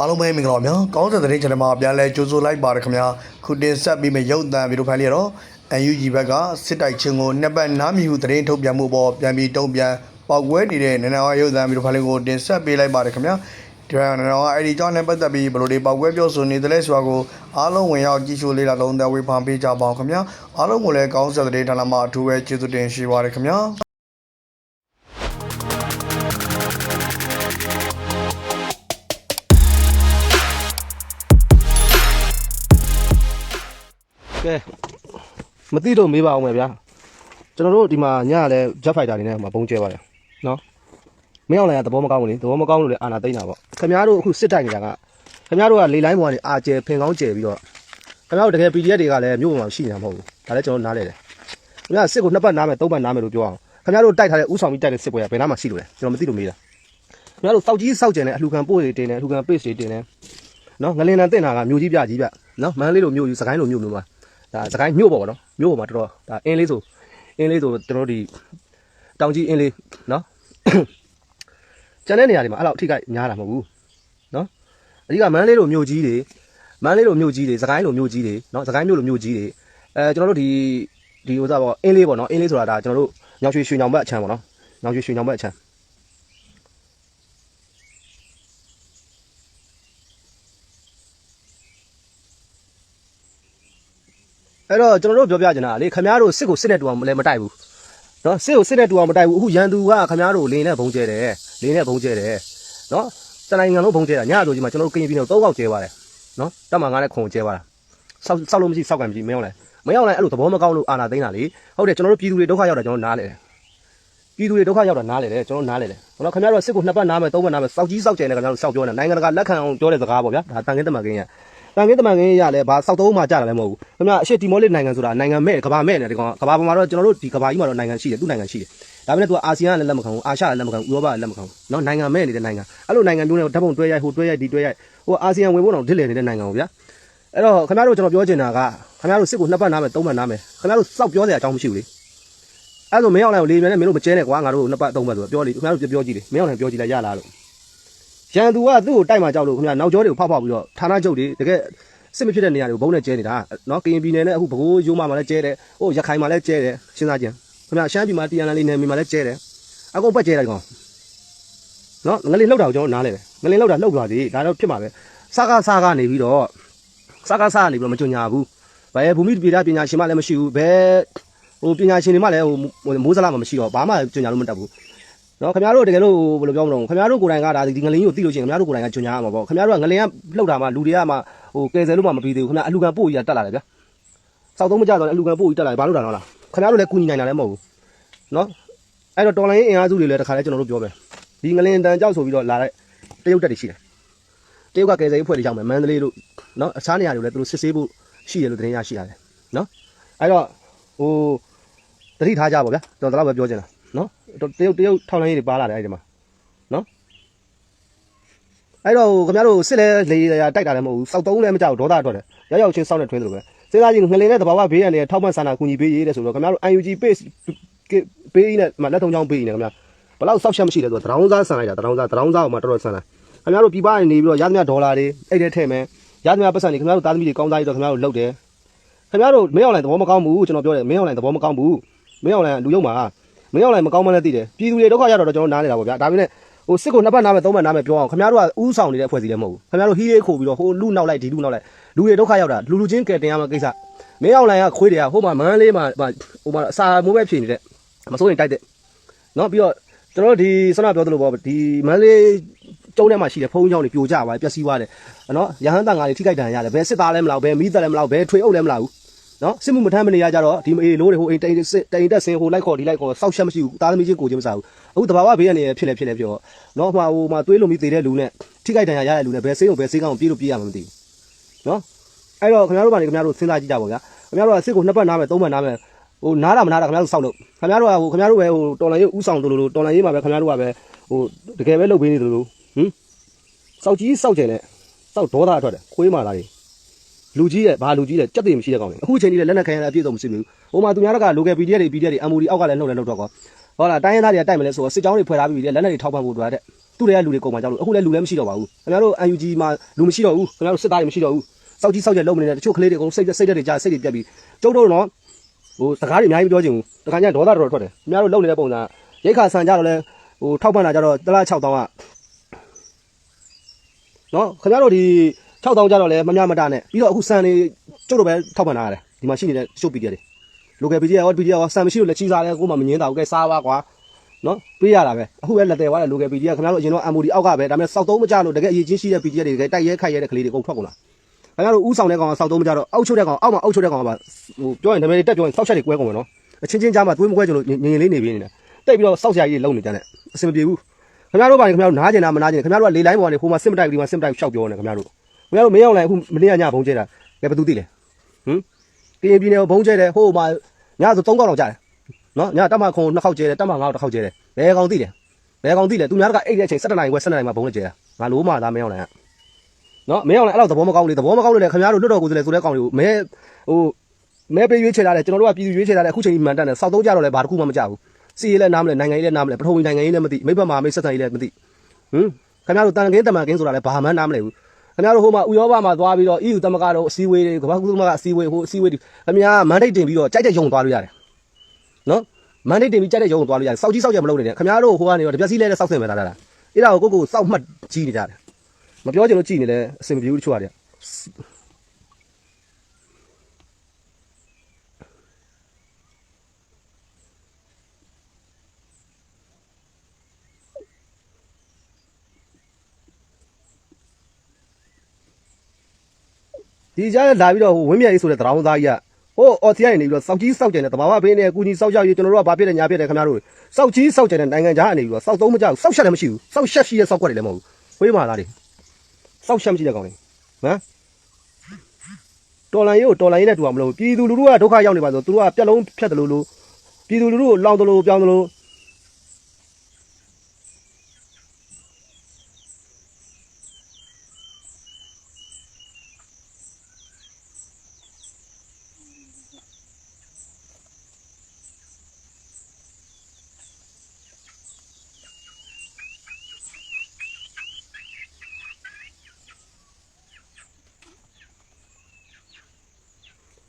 အားလုံးပဲမင်္ဂလာပါများကောင်းတဲ့တဲ့ channel မှာပြန်လဲကြိုဆိုလိုက်ပါရခင်ဗျာခုတင်ဆက်ပြီးမယ့်ရုပ်သံဗီဒီယိုဖိုင်လေးတော့ UNG ဘက်ကစစ်တိုက်ချင်းကိုနှစ်ပတ်နားမြူသတင်းထုတ်ပြန်မှုပေါ်ပြန်ပြီးတုံ့ပြန်ပောက်ကွဲနေတဲ့နန္ဒဝရုပ်သံဗီဒီယိုဖိုင်လေးကိုတင်ဆက်ပေးလိုက်ပါရခင်ဗျာဒီရနန္ဒဝအဲ့ဒီကြောင့်လည်းပတ်သက်ပြီးဘယ်လိုတွေပောက်ကွဲပြောဆိုနေသလဲဆိုတာကိုအားလုံးဝင်ရောက်ကြည့်ရှုလေ့လာသုံးသပ်ဝေဖန်ပေးကြပါအောင်ခင်ဗျာအားလုံးကိုလည်းကောင်းတဲ့တဲ့ဌာနမှာအထူးပဲကျေးဇူးတင်ရှိပါရခင်ဗျာ ကဲမသိတော့မေးပါအောင်မယ်ဗျာကျွန်တော်တို့ဒီမှာညကလည်း jet fighter တွေနဲ့ဟိုပုံကျဲပါတယ်နော်မင်းအောင်လည်းသဘောမကောင်းဘူးလေသဘောမကောင်းလို့လည်းအာနာသိမ့်တာပေါ့ခင်ဗျားတို့အခုစစ်တိုက်နေတာကခင်ဗျားတို့ကလေလိုင်းပေါ်ကနေအာကျဲဖင်ကောင်းကျဲပြီးတော့ခင်ဗျားတို့တကယ် PDF တွေကလည်းမြို့ပေါ်မှာရှိနေတာမဟုတ်ဘူးဒါလည်းကျွန်တော်နားလဲတယ်ခင်ဗျားစစ်ကိုနှစ်ပတ်နားမယ်သုံးပတ်နားမယ်လို့ပြောအောင်ခင်ဗျားတို့တိုက်ထားတဲ့ဥဆောင်ပြီးတိုက်တဲ့စစ်ပွဲကဘယ်နားမှာရှိလို့လဲကျွန်တော်မသိလို့မေးတာခင်ဗျားတို့စောက်ကြီးစောက်ကျင်တဲ့အလှူခံပို့တွေတင်တယ်အလှူခံ page တွေတင်တယ်နော်ငလင်တန်တင်တာကမြို့ကြီးပြကြီးပြနော်မန်းလေးလိုမြို့ကြီးစကိုင်းလိုမြို့မျိုးမှာ ဒါစကိုင်းမြို့ပေါ်ပေါ့နော်မြို့ပေါ်မှာတော်တော်ဒါအင်းလေးဆိုအင်းလေးဆိုကျွန်တော်တို့ဒီတောင်ကြီးအင်းလေးနော်ကျန်တဲ့နေရာတွေမှာအဲ့လောက်အထိကများတာမဟုတ်ဘူးနော်အဓိကမန်းလေးလိုမြို့ကြီးတွေမန်းလေးလိုမြို့ကြီးတွေစကိုင်းလိုမြို့ကြီးတွေနော်စကိုင်းမြို့လိုမြို့ကြီးတွေအဲကျွန်တော်တို့ဒီဒီဥစားပေါ့အင်းလေးပေါ့နော်အင်းလေးဆိုတာဒါကျွန်တော်တို့ညောင်ရွှေရွှေညောင်ဘက်အချမ်းပေါ့နော်ညောင်ရွှေရွှေညောင်ဘက်အချမ်း အဲ့တော့ကျွန်တော်တို့ပြောပြချင်တာကလေခမားတို့စစ်ကိုစစ်နဲ့တူအောင်လည်းမတိုက်ဘူးနော်စစ်ကိုစစ်နဲ့တူအောင်မတိုက်ဘူးအခုရန်သူကခမားတို့လင်းနဲ့ဘုံကျဲတယ်လင်းနဲ့ဘုံကျဲတယ်နော်တနိုင်ငံလုံးဘုံကျဲတာညဆိုကြီးမှာကျွန်တော်တို့ကရင်ပြည်နယ်သုံးပေါက်ကျဲပါတယ်နော်တက်မှငါနဲ့ခုံကျဲပါတာစောက်စောက်လို့မရှိစောက်ကံမရှိမင်းအောင်လဲမင်းအောင်လဲအဲ့လိုသဘောမကောင်းလို့အာနာသိမ်းတာလေဟုတ်တယ်ကျွန်တော်တို့ပြည်သူတွေဒုက္ခရောက်တာကျွန်တော်နားလေတယ်ပြည်သူတွေဒုက္ခရောက်တာနားလေတယ်ကျွန်တော်နားလေတယ်ကျွန်တော်ခင်ဗျားတို့စစ်ကိုနှစ်ပတ်နားမယ်သုံးပတ်နားမယ်စောက်ကြီးစောက်ကျဲနေခင်ဗျားတို့စောက်ပြောနေနိုင်ငံတကာလက်ခံအောင်ပြောတဲ့စကားပေါ့ဗျာဒါတန်ခင်းတမန်ခင်းရ တန်ခင်းတမန်ခင်းရလဲဘာစောက်သုံးမှကြတာလည်းမဟုတ်ဘူးခင်ဗျအရှေ့တီမောလစ်နိုင်ငံဆိုတာနိုင်ငံမဲ့ကဘာမဲ့နဲ့ဒီကောင်ကဘာပေါ်မှာတော့ကျွန်တော်တို့ဒီကဘာကြီးမှာတော့နိုင်ငံရှိတယ်သူ့နိုင်ငံရှိတယ်ဒါပေမဲ့သူကအာဆီယံကလည်းလက်မခံဘူးအာရှကလည်းလက်မခံဘူးဥရောပကလည်းလက်မခံဘူးနော်နိုင်ငံမဲ့နေတဲ့နိုင်ငံအဲ့လိုနိုင်ငံမျိုးနဲ့ဓာတ်ပုံတွဲရိုက်ဟိုတွဲရိုက်ဒီတွဲရိုက်ဟိုအာဆီယံဝင်ဖို့တော့ဒစ်လေနေတဲ့နိုင်ငံကိုဗျာအဲ့တော့ခင်ဗျားတို့ကျွန်တော်ပြောချင်တာကခင်ဗျားတို့စစ်ကိုနှစ်ပတ်နားမယ်သုံးပတ်နားမယ်ခင်ဗျားတို့စောက်ပြောစရာအကြောင်းမရှိဘူးလေအဲ့လိုမင်းအောင်လိုင်ကိုလေမြန်နဲ့မင်းတို့မကျဲနဲ့ကွာငါတို့နှစ်ပတ်သုံးပတ်ဆိုတော့ပြောလေခင်ဗျားတို့ပြောပြောကြည့်လေမင်းအောင်လိုင်ပြောကြည့်လိုက်ရလားလို့ ရန်သူကသူ့ကိုတိုက်မှကြောက်လို့ခင်ဗျာနောက်ကျောတွေကိုဖောက်ဖောက်ပြီးတော့ဌာနချုပ်တွေတကယ်စစ်မဖြစ်တဲ့နေရာတွေကိုဘုံနဲ့ကျဲနေတာနော်ကရင်ပြည်နယ်နဲ့အခုဘကိုးရိုးမမှာလည်းကျဲတယ်ဟိုရခိုင်မှာလည်းကျဲတယ်စဉ်းစားကြည့်ခင်ဗျာရှမ်းပြည်မှာတီယန်လန်လေးနယ်မြေမှာလည်းကျဲတယ်အကုန်ပတ်ကျဲတယ်ကောင်နော်ငလင်လောက်တာကိုကျွန်တော်နားလဲတယ်ငလင်လောက်တာလှုပ်သွားသေးဒါတော့ဖြစ်မှာပဲစကားစကားနေပြီးတော့စကားစကားနေပြီးတော့မကြညာဘူးဘယ်ဘူမိပြည်သားပညာရှင်မှလည်းမရှိဘူးဘယ်ဟိုပညာရှင်တွေမှလည်းဟိုမိုးစလာမှမရှိတော့ဘာမှကြညာလို့မတတ်ဘူး နော်ခင်ဗျားတို့တကယ်လို့ဘယ်လိုပြောမလို့ခင်ဗျားတို့ကိုယ်တိုင်ကဒါဒီငလင်းကိုသိလို့ရှိရင်ခင်ဗျားတို့ကိုယ်တိုင်ကကြညာရမှာပေါ့ခင်ဗျားတို့ကငလင်းကလှုပ်တာမှလူတွေကမှဟိုကယ်ဆယ်လို့မှမပြီးသေးဘူးခင်ဗျာအလူကပို့ကြီးတက်လာတယ်ဗျာစောက်သုံးမကြတော့အလူကပို့ကြီးတက်လာတယ်ဘာလို့တာတော့လားခင်ဗျားတို့လည်းကူညီနိုင်တာလည်းမဟုတ်ဘူးနော်အဲ့တော့တော်လိုင်းအင်အားစုတွေလည်းတခါလဲကျွန်တော်တို့ပြောမယ်ဒီငလင်းတန်ကြောက်ဆိုပြီးတော့လာတဲ့တရုတ်တက်တွေရှိတယ်တရုတ်ကကယ်ဆယ်ရေးဖွဲ့တွေရောက်မယ်မန္တလေးတို့နော်အခြားနေရာတွေလည်းသူတို့စစ်ဆေးဖို့ရှိတယ်လို့သတင်းရရှိရတယ်နော်အဲ့တော့ဟိုတတိထားကြပါဗျာကျွန်တော်တော့ပဲပြောချင်တာ နော်တရုတ်တရုတ်ထောက်လိုင်းရေးတွေပါလာတယ်အဲ့ဒီမှာနော်အဲ့တော့ဟိုခင်ဗျားတို့စစ်လဲလေရတိုက်တာလည်းမဟုတ်ဘူးစောက်သုံးလည်းမကြောက်ဒေါသထွက်တယ်ရောက်ရောက်ချင်းစောက်နဲ့ထွင်းသလိုပဲစဉ်းစားကြည့်ငလင်းနဲ့တဘာဝဘေးရန်တွေထောက်မှန်ဆန္ဒကူညီပေးရေးတဲ့ဆိုတော့ခင်ဗျားတို့ UNG page ပေးနေမှာလက်ထုံချောင်းပေးနေခင်ဗျာဘလောက်စောက်ချက်မရှိလဲဆိုတော့တရောင်းစားဆန်လိုက်တာတရောင်းစားတရောင်းစားအောင်မှတော်တော်ဆန်လာခင်ဗျားတို့ပြပနေပြီးတော့ရသမျှဒေါ်လာတွေအဲ့တဲ့ထည့်မယ်ရသမျှပတ်စံတွေခင်ဗျားတို့သားသမီးတွေကောင်းသားတွေတော့ခင်ဗျားတို့လုပ်တယ်ခင်ဗျားတို့မင်းအောင်လိုင်းသဘောမကောင်းဘူးကျွန်တော်ပြောတယ်မင်းအောင်လိုင်းသဘောမကောင်းဘူးမင်းအောင်လိုင်းလူယုံမှာ မင်းအောင်လိုင်းမကောင်းမှလည်းသိတယ်ပြည်သူတွေဒုက္ခရောက်တော့ကျွန်တော်နားနေတာပေါ့ဗျာဒါပေမဲ့ဟိုစစ်ကိုနှစ်ပတ်နားမယ်သုံးပတ်နားမယ်ပြောအောင်ခင်ဗျားတို့ကဥဆောင်နေတဲ့အဖွဲ့အစည်းလည်းမဟုတ်ဘူးခင်ဗျားတို့ဟီးရေးခိုးပြီးတော့ဟိုလူနောက်လိုက်ဒီလူနောက်လိုက်လူတွေဒုက္ခရောက်တာလူလူချင်းကယ်တင်ရမှာကိစ္စမင်းအောင်လိုင်းကခွေးတွေကဟိုမှာမန်းလေးမှာဟိုမှာအစာမိုးပဲဖြေနေတဲ့မစိုးရင်တိုက်တဲ့နော်ပြီးတော့ကျွန်တော်တို့ဒီဆန္ဒပြောသလိုပေါ့ဒီမန္တလေးကျုံထဲမှာရှိတဲ့ဖုံးချောင်းတွေပြိုကျသွားတယ်ပျက်စီးသွားတယ်နော်ရဟန်းတန်ဃာတွေထိခိုက်ဒဏ်ရာရတယ်ဘယ်စစ်သားလဲမလားဘယ်မိသက်လဲမလားဘယ်ထွေအုပ်လဲမလားဘူး နော်စစ်မှုမထမ်းမနေရကြတော့ဒီအေးလို့တွေဟိုအိမ်တိန်စစ်တိန်တက်ဆင်းဟိုလိုက်ခေါ်ဒီလိုက်ခေါ်စောက်ချက်မရှိဘူးသားသမီးချင်းကိုချင်းမစားဘူးအခုတဘာဝဘေးကနေဖြစ်နေဖြစ်နေပြောနော်ဟိုဟိုမှာသွေးလုံပြီးတည်တဲ့လူနဲ့ထိခိုက်ဒဏ်ရာရတဲ့လူနဲ့ဘယ်စိတ်ကိုဘယ်စိတ်ကောင်းပြေးလို့ပြေးရမှာမသိဘူးနော်အဲ့တော့ခင်ဗျားတို့ဘာနေခင်ဗျားတို့စဉ်းစားကြည့်ကြပါဗျာခင်ဗျားတို့ကစစ်ကိုနှစ်ပတ်နားမယ်သုံးပတ်နားမယ်ဟိုနားတာမနားတာခင်ဗျားတို့စောက်လို့ခင်ဗျားတို့ကဟိုခင်ဗျားတို့ပဲဟိုတော်လိုင်းရေးဥဆောင်တို့လိုတော်လိုင်းရေးမှာပဲခင်ဗျားတို့ကပဲဟိုတကယ်ပဲလုပ်ပေးနေတယ်လို့ဟင်စောက်ကြီးစောက်ကျင်နဲ့စောက်ဒေါသထွက်တယ်ခွေးမာလာတယ် လူကြီးရဲ့ဘာလူကြီးတဲ့ကြက်သိမရှိတဲ့ကောင်လေအခုချိန်ကြီးလည်းလက်နက်ခံရတဲ့အပြည့်စုံမရှိဘူးဟိုမှာသူများက local PDF တွေ PDF တွေ MOD အောက်ကလည်းနှုတ်လည်းနှုတ်တော့ကောဟောလားတိုင်းရင်းသားတွေကတိုက်မလဲဆိုတော့စစ်ကြောင်းတွေဖွဲ့ထားပြီးလက်နက်တွေထောက်ပံ့ဖို့တွေ့တဲ့သူ့တွေကလူတွေကုန်မှကြောက်လို့အခုလည်းလူလည်းမရှိတော့ပါဘူးခင်ဗျားတို့ UNG မှာလူမရှိတော့ဘူးခင်ဗျားတို့စစ်သားတွေမရှိတော့ဘူးစောက်ကြီးစောက်ကြလုံးမနေတဲ့တချို့ကလေးတွေအကုန်စိတ်စိတ်တွေကြာစိတ်တွေပြက်ပြီးကျုပ်တို့တော့ဟိုစကားတွေအများကြီးမပြောချင်ဘူးတခါကျဒေါသတော်တော်ထွက်တယ်ခင်ဗျားတို့လုံနေတဲ့ပုံစံရိတ်ခါဆန်ကြတော့လဲဟိုထောက်ပံ့တာကြတော့တလား6000ကနော်ခင်ဗျားတို့ဒီ 6000ကြတော့လဲမများမတာနဲ့ပြီးတော့အခုဆန်နေကျုပ်တို့ပဲထောက်ပံ့တာရတယ်ဒီမှာရှိနေတဲ့ရှုပ်ပီတီတွေ local PG ရော PG ရောဆန်မရှိလို့လက်ချီစားလဲကိုမှမငင်းတာဘူးကဲစားပါကွာနော်ပြေးရတာပဲအခုပဲလက်တယ်သွားတယ် local PG ကခင်ဗျားတို့အရင်တော့ MOD အောက်ကပဲဒါပေမဲ့စောက်သုံးမကြလို့တကယ်အရေးချင်းရှိတဲ့ PG တွေတကယ်တိုက်ရဲခိုက်ရဲတဲ့ကလေးတွေအကုန်ထွက်ကုန်လာခင်ဗျားတို့ဥဆောင်တဲ့ကောင်ကစောက်သုံးမကြတော့အောက်ချုပ်တဲ့ကောင်အောက်မှာအောက်ချုပ်တဲ့ကောင်ကပါဟိုပြောရင်နာမည်တက်ပြောရင်စောက်ချက်တွေကွဲကုန်မယ်နော်အချင်းချင်းကြားမှာသွေးမကွဲကြလို့ငငင်လေးနေပြင်းနေတာတိတ်ပြီးတော့စောက်ဆရာကြီးလုံနေကြတယ်အဆင်မပြေဘူးခင်ဗျားတို့ပါခင်ဗျားတို့နားကျင်တာမနားကျင်ခင်ဗျားတို့ကလေလိုင်းပေါ်ကနေဟိုမှာစစ်မတိုက်ဘူးဒီမှာစစ်မတိုက်ရှောက်ပြောနေခင်ဗျားတို့ ခင်ဗျားတို့မင်းအောင်လိုက်အခုမနေ့ကညဘုံကျဲတာဘယ်ဘသူသိလဲဟမ်ကရင်ပြည်နယ်ဘုံကျဲတယ်ဟိုမှာညဆို3កောက်တော့ကြာတယ်နော်ညတက်မခုံနှစ်ခေါက်ကျဲတယ်တက်မငါ့တစ်ခေါက်ကျဲတယ်ဘယ်ကောင်သိလဲဘယ်ကောင်သိလဲသူများကအိတ်တဲ့အချိန်7နာရီခွဲ7နာရီမှာဘုံနဲ့ကျဲတာငါလို့မှသားမင်းအောင်လိုက်နော်မင်းအောင်လိုက်အဲ့လောက်သဘောမကောင်းလေသဘောမကောင်းလို့လေခင်ဗျားတို့လွတ်တော်ကိုယ်စားလှယ်ဆိုတဲ့ကောင်တွေကိုမဲဟိုမဲပေးရွေးချယ်လာတယ်ကျွန်တော်တို့ကပြည်သူရွေးချယ်လာတယ်အခုချိန်ကြီးမှန်တက်တယ်စောက်သုံးကြတော့လေဘာတစ်ခုမှမကြဘူးစီရေးလဲနားမလဲနိုင်ငံရေးလဲနားမလဲပထဝီနိုင်ငံရေးလဲမသိမိဘမှာမိတ်ဆက်ဆံရေးလဲမသိဟမ်ခင်ဗျားတို့တန်ကင်းတမန်ကင်းဆိုတာလဲဘာမှနားမလဲဘူး ခင်ဗျားတို့ဟိုမှာဥရောပမှာသွားပြီးတော့ EU တမကတော့အစည်းအဝေးတွေကမ္ဘာ့ကုသမကအစည်းအဝေးဟိုအစည်းအဝေးတွေခင်ဗျားမန်ဒိတ်တင်ပြီးတော့ကြိုက်တဲ့ယုံသွားလို့ရတယ်နော်မန်ဒေးတင်ပြီးကြိုက်တဲ့ရုံကိုသွားလို့ရတယ်စောက်ကြီးစောက်ကြမလုပ်နေနဲ့ခင်ဗျားတို့ဟိုကနေတော့တပြက်စီးလဲတဲ့စောက်ဆင်ပဲလာတာလားအဲ့ဒါကိုကိုကိုစောက်မှတ်ကြီးနေကြတယ်မပြောချင်လို့ကြည်နေလဲအဆင်မပြေဘူးတချို့ကတည်းက ဒီကြားလာပြီးတော့ဟိုဝင်းမြတ်ရေးဆိုတဲ့တရောင်းသားကြီးကဟိုအော်စီကနေပြီးတော့စောက်ကြီးစောက်ကြတယ်တဘာဝဘေးနဲ့အကူကြီးစောက်ရောက်ရေးကျွန်တော်တို့ကဘာဖြစ်တယ်ညာဖြစ်တယ်ခင်ဗျားတို့စောက်ကြီးစောက်ကြတယ်နိုင်ငံခြားကနေပြီးတော့စောက်သုံးမကြောက်စောက်ရှက်လည်းမရှိဘူးစောက်ရှက်ရှိရဲ့စောက်ကွက်တွေလည်းမဟုတ်ဘူးဝေးမာသားတွေစောက်ရှက်မရှိတဲ့ကောင်တွေဟမ်တော်လန်ရေးကိုတော်လန်ရေးနဲ့တူအောင်မလုပ်ဘူးပြည်သူလူထုကဒုက္ခရောက်နေပါဆိုသူတို့ကပြက်လုံးဖြတ်တယ်လို့လို့ပြည်သူလူထုကိုလောင်တယ်လို့ပြောင်းတယ်လို့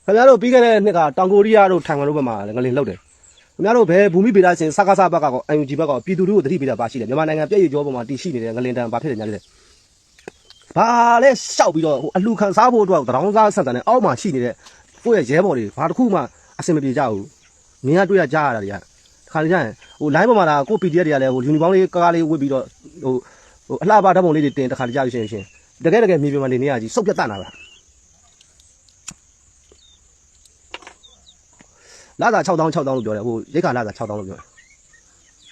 ခင်ဗျားတို့ပြီးခဲ့တဲ့နှစ်ကတောင်ကိုရီးယားတို့ထိုင်ဝမ်တို့ဘက်မှာလည်းငလင်လောက်တယ်ခင်ဗျားတို့ဘယ်ဘူမိဗေဒရှင်စကားစဘက်ကကော UNG ဘက်ကကောပြည်သူတို့ကိုတတိပေးတာပါရှိတယ်မြန်မာနိုင်ငံပြည့်ရည်ကျော်ပေါ်မှာတည်ရှိနေတဲ့ငလင်တန်ဘာဖြစ်တယ်ညာလဲဘာလဲရှောက်ပြီးတော့ဟိုအလှခံစားဖို့အတွက်တရောင်းစားဆက်တန်နဲ့အောက်မှာရှိနေတဲ့ကိုယ့်ရဲ့ရဲဘော်တွေဘာတစ်ခုမှအဆင်မပြေကြဘူးမင်းကတွေ့ရကြားရတာတွေကတခါလေကျရင်ဟို line ပေါ်မှာလာကို PDF တွေကလည်းဟိုယူနီဖောင်းလေးကားကားလေးဝတ်ပြီးတော့ဟိုဟိုအလှပဓာတ်ပုံလေးတွေတင်တခါလေကြားလို့ရှိရင်ရှင်တကယ်တကယ်မြေပြင်မှာနေနေရကြီးစုပ်ပြတ်တတ်တာ လာသာ6000 6000လို့ပြောတယ်ဟိုရိတ်ခါလာသာ6000လို့ပြောတယ်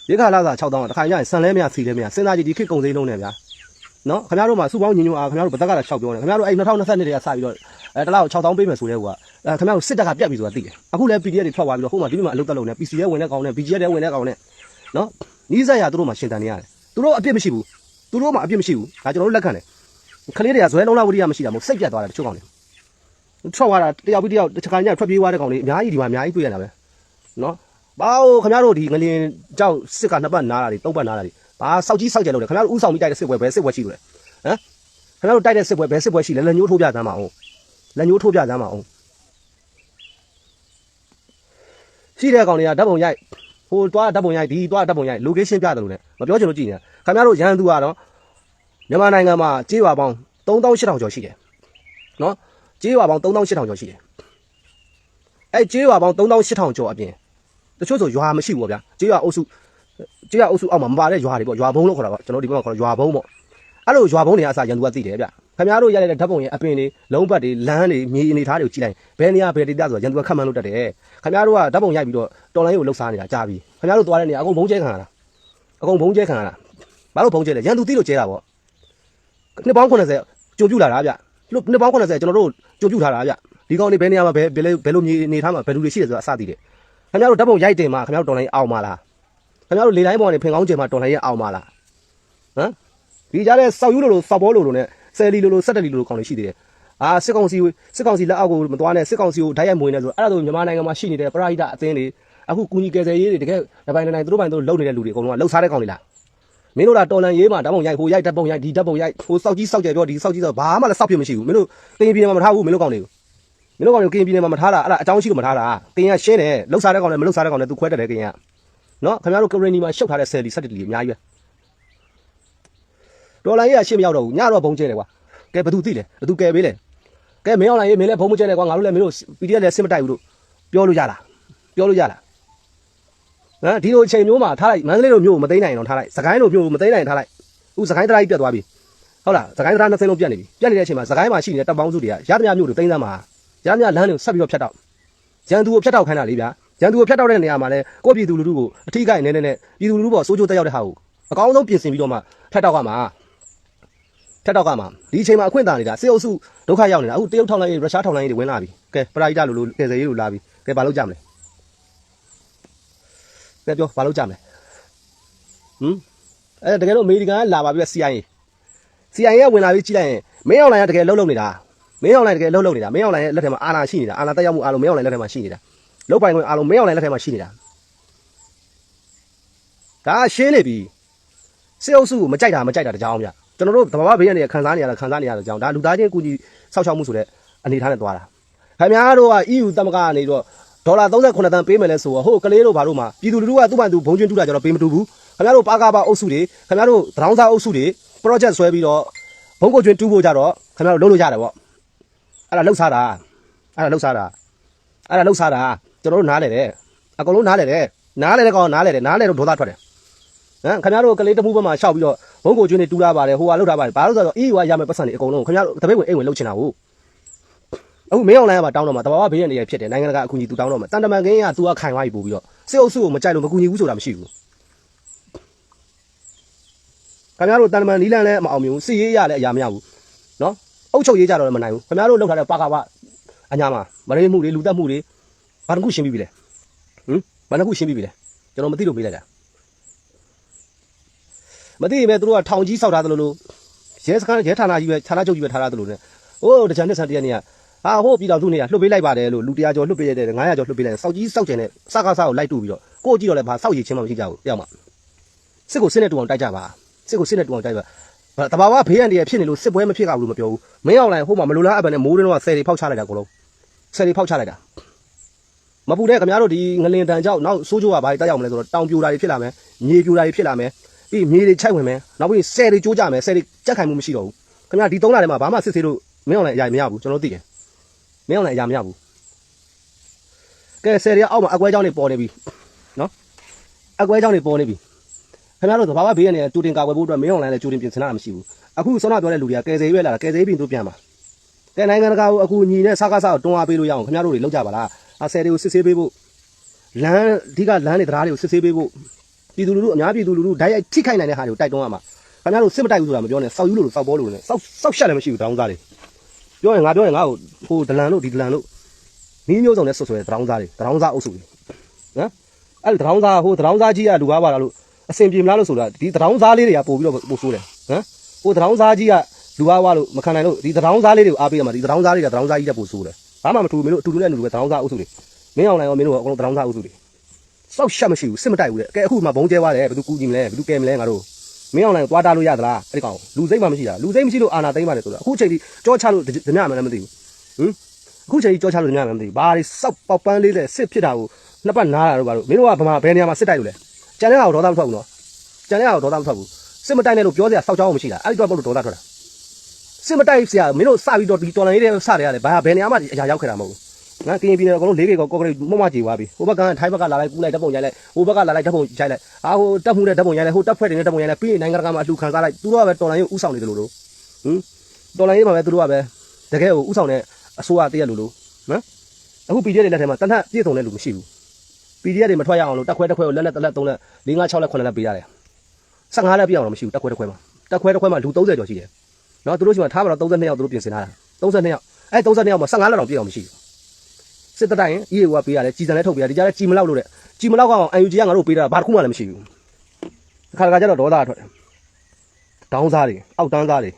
ရိတ်ခါလာသာ6000ကတခါကျရင်ဆန်လဲမရစီလဲမရစဉ်းစားကြည့်ဒီခေတ်ကုန်စည်လုံးနဲ့ဗျာနော်ခင်ဗျားတို့မှာစုပေါင်းညီညွတ်အားခင်ဗျားတို့ဘသက်ကတော့6ပြောတယ်ခင်ဗျားတို့အဲ့2022တည်းကစပြီးတော့အဲတစ်လောက်6000ပေးမယ်ဆိုတဲ့ဟိုကအဲခင်ဗျားတို့စစ်တပ်ကပြတ်ပြီဆိုတာသိတယ်အခုလည်း PDF တွေထွက်သွားပြီးတော့ဟိုမှာဒီမှာအလုပ်တက်လုပ်နေ PC ရဲဝင်တဲ့ကောင်နဲ့ BGF ရဲဝင်တဲ့ကောင်နဲ့နော်နီးစပ်ရသူတို့မှာရှင်တန်နေရတယ်သူတို့အပြစ်မရှိဘူးသူတို့မှာအပြစ်မရှိဘူးဒါကျွန်တော်တို့လက်ခံတယ်ခလေးတွေကဇွဲလုံးလာဝိရိယမရှိတာမဟုတ်စိတ်ပြတ်သွားတယ်တချို့ကောင်တွေ ထွက်သွားတာတယောက်ပြီးတယောက်တစ်ခါညထွက်ပြေးသွားတဲ့ကောင်လေးအများကြီးဒီမှာအများကြီးတွေ့ရတာပဲနော်ဘာလို့ခင်ဗျားတို့ဒီငလင်ကြောက်စစ်ကနှစ်ပတ်နားတာတွေသုံးပတ်နားတာတွေဘာစောက်ကြီးစောက်ကြလို့လဲခင်ဗျားတို့ဥဆောင်ပြီးတိုက်တဲ့စစ်ပွဲဘယ်စစ်ပွဲရှိလို့လဲဟမ်ခင်ဗျားတို့တိုက်တဲ့စစ်ပွဲဘယ်စစ်ပွဲရှိလဲလက်ညှိုးထိုးပြသမ်းပါအောင်လက်ညှိုးထိုးပြသမ်းပါအောင်ရှိတဲ့ကောင်တွေကဓာတ်ပုံရိုက်ဟိုတွားဓာတ်ပုံရိုက်ဒီတွားဓာတ်ပုံရိုက် location ပြတယ်လို့လဲမပြောချင်လို့ကြည်နေတာခင်ဗျားတို့ရန်သူကတော့မြန်မာနိုင်ငံမှာကြေးရွာပေါင်း3800ကျော်ရှိတယ်နော် ကြေးရွာပေါင်း3800ကျော်ရှိတယ်။အဲ့ကြေးရွာပေါင်း3800ကျော်အပြင်တချို့ဆိုရွာမရှိဘူးပေါ့ဗျာ။ကြေးရွာအုပ်စုကြေးရွာအုပ်စုအောက်မှာမပါတဲ့ရွာတွေပေါ့ရွာဘုံလို့ခေါ်တာပေါ့ကျွန်တော်ဒီဘက်မှာခေါ်ရွာဘုံပေါ့။အဲ့လိုရွာဘုံတွေအစားရန်သူကသိတယ်ဗျ။ခင်ဗျားတို့ရတဲ့ဓာတ်ပုံရဲ့အပင်တွေလုံးပတ်တွေလမ်းတွေမြေအနေထားတွေကိုကြည့်လိုက်ဘယ်နေရာဘယ်ဒေသဆိုရန်သူကခတ်မှန်းလို့တတ်တယ်။ခင်ဗျားတို့ကဓာတ်ပုံရိုက်ပြီးတော့တော်လိုင်းကိုလှုပ်ရှားနေတာကြားပြီ။ခင်ဗျားတို့သွားတဲ့နေရာအကုန်ဘုံကျဲခံရတာ။အကုန်ဘုံကျဲခံရတာ။ဘာလို့ဘုံကျဲလဲရန်သူသိလို့ကျဲတာပေါ့။နှစ်ပေါင်း80ကြုံပြူလာတာဗျ။လို့နှစ်ပေါင်း80ကျွန်တော်တို့ ကြုံပြူထားတာဗျ။ဒီကောင်တွေဘယ်နေရာမှာဘယ်ဘယ်လိုဘယ်လိုမြေနေထားမှာဘယ်လူတွေရှိတယ်ဆိုတာအစသိတယ်။ခင်ဗျားတို့ဓာတ်ပုံရိုက်တင်မှာခင်ဗျားတို့တော်လိုင်းအောင်ပါလား။ခင်ဗျားတို့လေတိုင်းပေါ်နေဖင်ကောင်းကျင်မှာတော်လိုင်းရဲ့အောင်ပါလား။ဟမ်ဒီကြားထဲစောက်ယူလို့လို့စောက်ဘောလို့လို့နဲ့ဆယ်လီလို့လို့စက်တလီလို့လို့ကောင်တွေရှိသေးတယ်။အာစစ်ကောင်စီစစ်ကောင်စီလက်အောက်ကိုမသွားနဲ့စစ်ကောင်စီကိုဓာတ်ရိုက်မွေးနေဆိုအဲ့ဒါဆိုမြန်မာနိုင်ငံမှာရှိနေတဲ့ပရာဟိတအသင်းတွေအခုကူညီကယ်ဆယ်ရေးတွေတကယ်တပိုင်တိုင်းသူတို့ပိုင်သူတို့လုံနေတဲ့လူတွေအကုန်လုံးကလှုပ်ရှားတဲ့ကောင်တွေလား မင်းတို့ကတော်လန်ရေးမှာဓာတ်ပုံရိုက်ဟိုရိုက်ဓာတ်ပုံရိုက်ဒီဓာတ်ပုံရိုက်ဟိုစောက်ကြီးစောက်ကြပြောဒီစောက်ကြီးစောက်ဘာမှလည်းစောက်ဖြစ်မရှိဘူးမင်းတို့တင်ပြင်းမှာမထားဘူးမင်းတို့ကောင်းနေဘူးမင်းတို့ကောင်းနေကင်းပြင်းမှာမထားတာအဲ့ဒါအကြောင်းရှိလို့မထားတာတင်ရရှင်းတယ်လှုပ်ရှားတဲ့ကောင်နဲ့မလှုပ်ရှားတဲ့ကောင်နဲ့သူခွဲတတ်တယ်ကင်းရနော်ခင်ဗျားတို့ကရီနီမှာရှုပ်ထားတဲ့ဆယ်လီဆက်တလီအများကြီးပဲတော်လန်ရေးကရှင်းမရောက်တော့ဘူးညတော့ဘုံကျဲတယ်ကွာကဲဘသူသိလဲဘသူကဲပေးလဲကဲမင်းအောင်လိုင်းရေးမင်းလည်းဘုံမကျဲတယ်ကွာငါတို့လည်းမင်းတို့ PDF လည်းစစ်မတိုက်ဘူးလို့ပြောလို့ရလားပြောလို့ရလား နော်ဒီလိုအချိန်မျိုးမှာထားလိုက်မန္တလေးလိုမျိုးကိုမသိနိုင်အောင်ထားလိုက်စကိုင်းလိုမျိုးကိုမသိနိုင်ထားလိုက်အခုစကိုင်းတရာကြီးပြတ်သွားပြီဟုတ်လားစကိုင်းတရာနှစ်သိန်းလုံးပြတ်နေပြီပြတ်နေတဲ့အချိန်မှာစကိုင်းမှာရှိနေတဲ့တပ်ပေါင်းစုတွေကရသမျှမျိုးတွေသိမ်းသမ်းမှာရသမျှလမ်းတွေကိုဆက်ပြီးတော့ဖြတ်တော့ရန်သူကိုဖြတ်တော့ခိုင်းတာလေဗျာရန်သူကိုဖြတ်တော့တဲ့နေရာမှာလဲကိုယ့်ပြည်သူလူထုကိုအထီးကိုင်းနေနေနဲ့ပြည်သူလူထုပေါ်စိုးကျိုးတက်ရောက်တဲ့ဟာကိုအကောင်းဆုံးပြင်ဆင်ပြီးတော့မှဖြတ်တော့ကမှာဖြတ်တော့ကမှာဒီအချိန်မှာအခွင့်အာဏာနေတာစေအုပ်စုဒုက္ခရောက်နေတာအခုတရုတ်ထောက်လိုင်းရေးရုရှားထောက်လိုင်းရေးတွေဝင်လာပြီကဲပရာဟိတလိုလိုကယ်ဆယ်ရေးလိုလာပြီကဲဘာလုပ်ကြမလဲ ကဲပြောဘာလုပ်ကြမလဲဟမ်အဲတကယ်တော့အမေရိကန်ကလာပါပြီ CIA CIA ကဝင်လာပြီးကြည့်လိုက်ရင်မင်းအောင်လိုင်းကတကယ်လှုပ်လှုပ်နေတာမင်းအောင်လိုင်းတကယ်လှုပ်လှုပ်နေတာမင်းအောင်လိုင်းရဲ့လက်ထက်မှာအာဏာရှိနေတာအာဏာတက်ရောက်မှုအားလုံးမင်းအောင်လိုင်းလက်ထက်မှာရှိနေတာလုတ်ပိုင်ခွင့်အားလုံးမင်းအောင်လိုင်းလက်ထက်မှာရှိနေတာဒါရှင်းနေပြီစစ်အုပ်စုကိုမကြိုက်တာမကြိုက်တာတကြောင်ဗျကျွန်တော်တို့တဘာဝဘေးရနေခံစားနေရတာခံစားနေရတာကြောင်ဒါလူသားချင်းအကူကြီးဆောက်ရှောက်မှုဆိုတဲ့အနေထားနဲ့သွားတာခင်ဗျားတို့က EU တမကနေတော့ ဒေါ်လာ38တန်းပေးမယ်လဲဆိုတော့ဟိုကလေးတို့ဘာလို့မှပြည်သူလူထုကသူ့ဘာသူဘုံကျွန်းတူတာကြတော့ပေးမတူဘူးခင်ဗျားတို့ပါကားပါအုပ်စုတွေခင်ဗျားတို့သရောင်းစားအုပ်စုတွေ project ဆွဲပြီးတော့ဘုံကိုကျွင်းတူးဖို့ကြတော့ခင်ဗျားတို့လုပ်လို့ရတယ်ပေါ့အဲ့ဒါလှုပ်ရှားတာအဲ့ဒါလှုပ်ရှားတာအဲ့ဒါလှုပ်ရှားတာကျွန်တော်တို့နားလေတယ်အကုန်လုံးနားလေတယ်နားလေတဲ့ကောင်နားလေတယ်နားလေတော့ဒေါသထွက်တယ်ဟမ်ခင်ဗျားတို့ကလေးတမှုဘက်မှာရှောက်ပြီးတော့ဘုံကိုကျွင်းတွေတူးလာပါတယ်ဟိုကလှုပ်ထားပါတယ်ဘာလို့ဆိုတော့ EU ကရမယ်ပတ်စံတွေအကုန်လုံးခင်ဗျားတို့တပိတ်ဝင်အိမ်ဝင်လှုပ်ချင်တာဟုတ် အခုမင်းအောင်လိုင်းကပါတောင်းတော့မှာတဘာဝဘေးရနေရဖြစ်တယ်နိုင်ငံတကာအကူအညီသူတောင်းတော့မှာတန်တမန်ကင်းကသူကခိုင်သွားပြီပို့ပြီးတော့စစ်အုပ်စုကိုမကြိုက်လို့မကူညီဘူးဆိုတာမရှိဘူးခင်ဗျားတို့တန်တမန်နီလန်လည်းမအောင်မြင်ဘူးစစ်ရေးရလည်းအရာမရဘူးနော်အုတ်ချုပ်ရေးကြတော့လည်းမနိုင်ဘူးခင်ဗျားတို့လောက်ထားတဲ့ပါကာဝအညာမှာမရေမှုတွေလူတက်မှုတွေဘာတစ်ခုရှင်းပြီးပြီလဲဟမ်ဘာတစ်ခုရှင်းပြီးပြီလဲကျွန်တော်မသိလို့မေးလိုက်တာမသိရင်ပဲသူတို့ကထောင်ကြီးစောက်ထားသလိုလိုရဲစခန်းရဲဌာနကြီးပဲဌာနချုပ်ကြီးပဲထားထားသလိုနဲ့ဟိုးတကြံနှစ်ဆန်တရက်နေ့က ဟာဟိုးပြည်တော်သူနေရလှုပ်ပေးလိုက်ပါတယ်လို့လူတရားကျော်လှုပ်ပေးရတယ်900ကျော်လှုပ်ပေးလိုက်စောက်ကြီးစောက်ကျင်တဲ့စကားစားကိုလိုက်တူပြီးတော့ကိုကြည့်တော့လည်းဘာစောက်ရည်ချင်းမှမရှိကြဘူးပြောက်မှာစစ်ကိုစစ်နဲ့တူအောင်တိုက်ကြပါစစ်ကိုစစ်နဲ့တူအောင်တိုက်ပါတဘာဝဘေးရန်တည်းဖြစ်နေလို့စစ်ပွဲမဖြစ်ကြဘူးလို့မပြောဘူးမင်းအောင်လိုင်းဟိုမှာမလိုလားအပန်နဲ့မိုးရင်းတော့ဆယ်တွေဖောက်ချလိုက်တာကိုလုံးဆယ်တွေဖောက်ချလိုက်တာမပူတဲ့ခင်ဗျားတို့ဒီငလင်တန်ကြောက်နောက်စိုးကြိုးကဘာတွေတက်ရောက်မလဲဆိုတော့တောင်ပြိုတာတွေဖြစ်လာမယ်မြေပြိုတာတွေဖြစ်လာမယ်ပြီးမြေတွေချိုက်ဝင်မယ်နောက်ပြီးဆယ်တွေကျိုးကြမယ်ဆယ်တွေကြက်ခိုင်မှုမရှိတော့ဘူးခင်ဗျားဒီသုံးလထဲမှာဘာမှစစ်ဆေးလို့မင်းအောင်လိုင်းအရာမရဘူးကျွန်တော်သိတယ် မင်းအောင်လိုင်းအရာမရဘူးကဲဆယ်တွေကအောက်မှာအကွဲကြောင်းတွေပေါ်နေပြီနော်အကွဲကြောင်းတွေပေါ်နေပြီခင်ဗျားတို့သဘာဝဘေးရနေတူတင်ကာကွယ်ဖို့အတွက်မင်းအွန်လိုင်းလည်းကြိုတင်ပြင်ဆင်တာမရှိဘူးအခုစောနာပြောတဲ့လူတွေကကယ်ဆယ်ရေးပဲလာတာကယ်ဆယ်ရေးပြင်သူပြန်ပါကဲနိုင်ငံတကာကိုအခုညီနဲ့စကားစားကိုတွန်းအားပေးလို့ရအောင်ခင်ဗျားတို့တွေလောက်ကြပါလားအဆယ်တွေကိုစစ်ဆေးပေးဖို့လမ်းအဓိကလမ်းတွေတရားတွေကိုစစ်ဆေးပေးဖို့ပြည်သူလူထုအများပြည်သူလူထုဓာတ်ရိုက်ထိခိုက်နိုင်တဲ့ဟာတွေကိုတိုက်တွန်းရမှာခင်ဗျားတို့စစ်မတိုက်ဘူးဆိုတာမပြောနဲ့စောက်ယူလို့စောက်ပေါ်လို့နဲ့စောက်စောက်ရှက်လည်းမရှိဘူးတောင်းစားတွေ ပြောရင်ငါပြောရင်ငါ့ကိုဟိုဒလန်လို့ဒီဒလန်လို့နီးမျိုးစုံနဲ့ဆွဆွဲတောင်းစားတွေတောင်းစားအုပ်စုတွေနော်အဲ့ဒီတောင်းစားဟိုတောင်းစားကြီးကလူကားပါလားလို့အဆင်ပြေမလားလို့ဆိုတာဒီသတောင်းစားလေးတွေကပို့ပြီးတော့ပို့ဆိုးတယ်ဟမ်ဟိုသတောင်းစားကြီးကလူအားဝါလို့မခံနိုင်လို့ဒီသတောင်းစားလေးတွေကိုအားပေးရမှာဒီသတောင်းစားတွေကသတောင်းစားကြီးတက်ပို့ဆိုးတယ်ဘာမှမထူမင်းတို့အတူတူနဲ့အတူတူပဲသတောင်းစားအုပ်စုတွေမင်းအောင်နိုင်ရောမင်းတို့ကအကုန်လုံးသတောင်းစားအုပ်စုတွေစောက်ရှက်မရှိဘူးစစ်မတိုက်ဘူးလေကဲအခုမှဘုံကျဲသွားတယ်ဘယ်သူကူကြည့်မလဲဘယ်သူကဲမလဲငါတို့ မင်းအောင်နိုင်ကိုသွားတားလို့ရသလားအဲ့ဒီကောင်လူစိတ်မှမရှိတာလူစိတ်မရှိလို့အာနာသိမ့်ပါတယ်ဆိုတာအခုချိန်ထိကြောချလို့ဓမြမှလည်းမသိဘူးဟမ်အခုချိန်ထိကြောချလို့ဓမြမှလည်းမသိဘူးဘာတွေစောက်ပေါက်ပန်းလေးတဲ့စစ်ဖြစ်တာကိုနှစ်ပတ်နားတာတော့ဘာလို့မင်းတို့ကဗမာဘယ်နေရာမှာစစ်တိုက်လို့လဲကြံတဲ့ကောင်ဒေါသမထွက်ဘူးနော်ကျန်တဲ့ဟာတော့ဒေါသမထွက်ဘူးစစ်မတိုက်နဲ့လို့ပြောစရာစောက်ကြောင်းမရှိတာအဲ့ဒီတော့ဘုလို့ဒေါသထွက်တာစစ်မတိုက်စရာမင်းတို့စပြီးတော့ဒီတော်လိုင်းလေးတွေစတယ်ရတယ်ဘာဘယ်နေရာမှအရာရောက်ခဲ့တာမဟုတ်ဘူး ငါကရင်ပြည်နယ်အကုန်လုံး၄ကေကောကော့ကရိတ်မမကြေသွားပြီဟိုဘက်ကထိုင်းဘက်ကလာလိုက်ကူးလိုက်ဓာတ်ပုံရိုက်လိုက်ဟိုဘက်ကလာလိုက်ဓာတ်ပုံရိုက်လိုက်အာဟိုတက်မှုတဲ့ဓာတ်ပုံရိုက်လိုက်ဟိုတက်ဖွဲ့တွေနဲ့ဓာတ်ပုံရိုက်လိုက်ပြီးရင်နိုင်ငံတကာမှာအလှခံစားလိုက်သူတို့ကပဲတော်လိုင်းကိုဥဆောင်နေတယ်လို့လို့ဟင်တော်လိုင်းရေးမှာပဲသူတို့ကပဲတကယ်ကိုဥဆောင်တဲ့အစိုးရတရက်လို့လို့နော်အခု PDF တွေလက်ထဲမှာတနက်ပြည့်စုံတဲ့လူမရှိဘူး PDF တွေမထွက်ရအောင်လို့တက်ခွဲတက်ခွဲကိုလက်လက်တက်လက်သုံးလက်၄၅6လက်9လက်ပေးရတယ်15လက်ပြအောင်တော့မရှိဘူးတက်ခွဲတက်ခွဲမှာတက်ခွဲတက်ခွဲမှာလူ30ကျော်ရှိတယ်နော်သူတို့ရှိမှထားပါတော့32ယောက်သူတို့ပြင်ဆင်ထားတာ32ယောက်အဲ32ယောက်မှာ15လက်တော့ပြည့်အောင်မရှိဘူး စစ်တတိုင်းအေးကပေးရတယ်ကြည်စံလည်းထုတ်ပေးရတယ်ဒီကြားလည်းကြည်မလောက်လို့တဲ့ကြည်မလောက်ကောင်အန်ယူဂျီကငါတို့ပေးတာဘာတစ်ခုမှလည်းမရှိဘူးတစ်ခါတစ်ခါကျတော့ဒေါသထွက်တယ်တောင်းစားတွေအောက်တန်းစားတွေ